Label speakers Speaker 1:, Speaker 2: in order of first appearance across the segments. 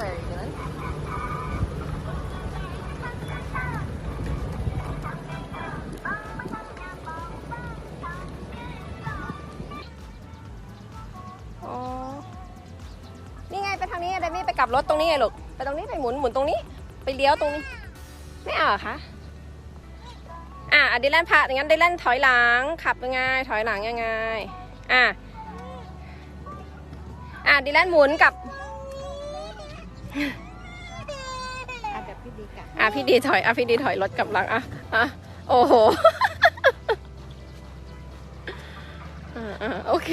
Speaker 1: very good. นี่ไงไปทางนี้เดมี่ไปกลับรถตรงนี้ไงลูก ไปตรงนี้ไปหมุนหมุนตรงนี้ ไปเลี้ยวตรงนี้ ไม่เอาเหอคะ อะดิแลนพาอย่างนั้นดิแลนถอยหลัง ขับยังไง ถอยหลังยังไง อะ อะดิแลนหมุนกลับ
Speaker 2: อะแบบพี่ดีกัน
Speaker 1: อะพี่ดีถอยอะพี่ดีถอยรถกลับหลังอะอะโอ้โหอ่าโอเค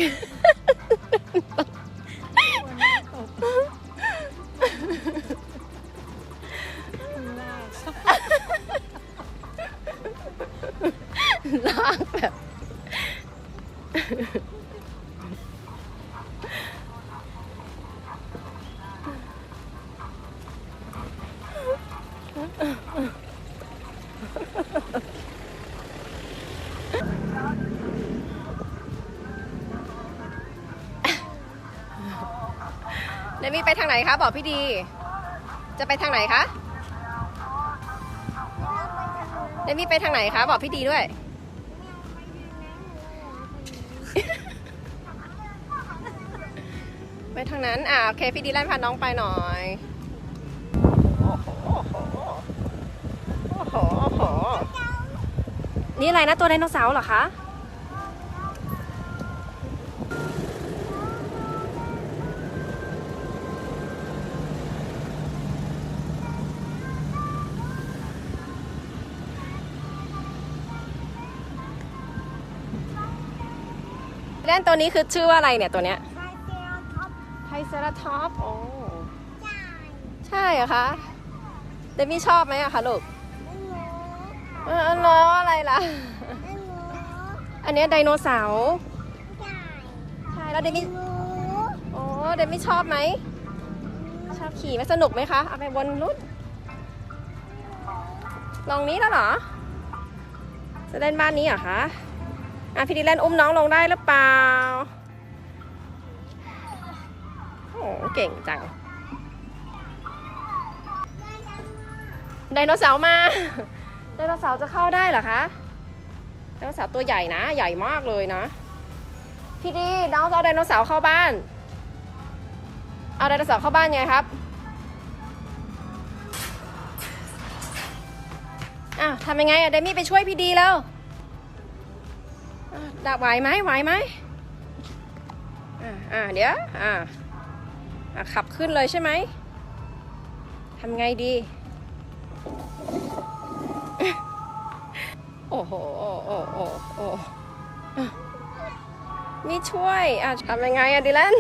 Speaker 1: เดมี่ไปทางไหนคะบอกพี่ดี จะไปทางไหนคะเดมี่ไปทางไหนคะบอกพี่ดีด้วย ไปทางนั้น อ่าโอเคพี่ดีแลนพาน้องไปหน่อยโอ้โหโอ้โหโอ้โหนี่อะไรนะตัวไดโนเสาร์เหรอคะ เล่นตัวนี้คือชื่อว่าอะไรเนี่ยตัวเนี้ย
Speaker 2: ไทยเซราท็อป
Speaker 1: ไทรเซราทอปส์โอ้
Speaker 2: จ่าย
Speaker 1: ใช่เหรอคะเดมี่ชอบไหมอะคะลูก
Speaker 2: ไม่รู้
Speaker 1: เออล้ออะไรล่ะ
Speaker 2: ไม่รู้
Speaker 1: อันเนี้ยไดโนเสาร์
Speaker 2: จ่าย
Speaker 1: ใช่แล้วเด
Speaker 2: ไม่
Speaker 1: มี่
Speaker 2: รู้
Speaker 1: โอ้เดมี่ชอบไหมชอบขี่ไหมสนุกไหมคะ เอาไปวนรุ่นลองนี้แล้วเหรอ จะเล่นบ้านนี้เหรอคะ อะพี่ดิแลนอุ้มน้องลงได้หรือเปล่าโอ้เก่งจัง ไดโนเสาร์มา ไดโนเสาร์จะเข้าได้เหรอคะ ไดโนเสาร์ตัวใหญ่นะ ใหญ่มากเลยนะ พี่ดีน้องจะเอาไดโนเสาร์เข้าบ้าน เอาไดโนเสาร์เข้าบ้านไงครับอ้าวทำยังไงอะเดมี่ไปช่วยพี่ดีแล้ว อะดับไหวไหมไหวไหมอ่าอ่าเดี๋ยวอ่าขับขึ้นเลยใช่ไหมทำไงดี โอ้โหโอ้โอ้โอ้โอ้อะมีช่วยอะทำยังไงอะดิแลน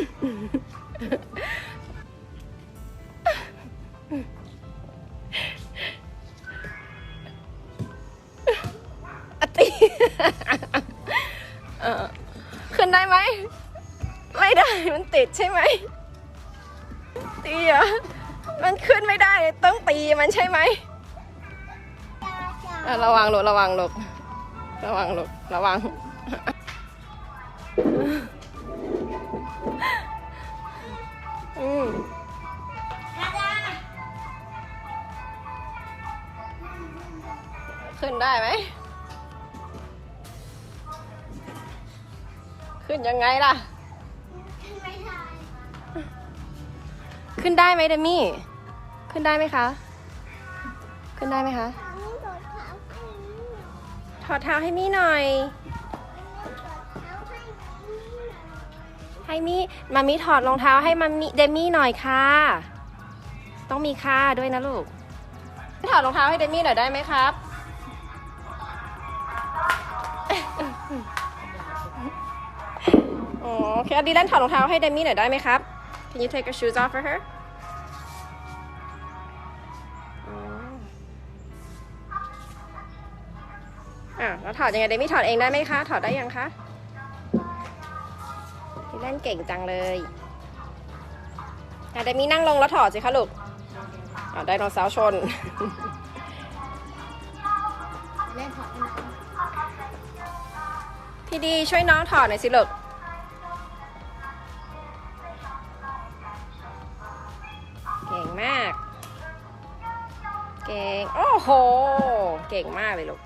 Speaker 1: ได้ มันติดใช่ไหมตีเหรอะมันขึ้นไม่ได้ต้องตีมันใช่ไหมะระวังลูกระวังลูกระวังลูกระวัง อืมขึ้นได้ไหม ขึ้นยังไงล่ะ ขึ้นได้ไหมเดมี่ ขึ้นได้ไหมคะ ขึ้นได้ไหมคะ ถอดเท้าให้มี่หน่อย ให้มี่มามี่ถอดรองเท้าให้มามี่เดมี่หน่อยค่ะ ต้องมีค่าด้วยนะลูก ถอดรองเท้าให้เดมี่หน่อยได้ไหมครับ อ๋อโอเคดีแลนถอดรองเท้าให้เดมี่หน่อยได้ไหมครับ Can you take your shoes off for her อะแล้วถอดยังไงเดมี่ถอดเองได้ไหมคะ ถอดได้ยังคะดีแลนเก่งจังเลยอะเดมี่นั่งลงแล้วถอดสิคะลูกอะไดโนเสาร์ชน
Speaker 2: เล่นถอดให้น้อง
Speaker 1: พี่ดีช่วยน้องถอดหน่อยสิลูกเก่งมาก เก่ง โอ้โห เก่งมากเลยลูก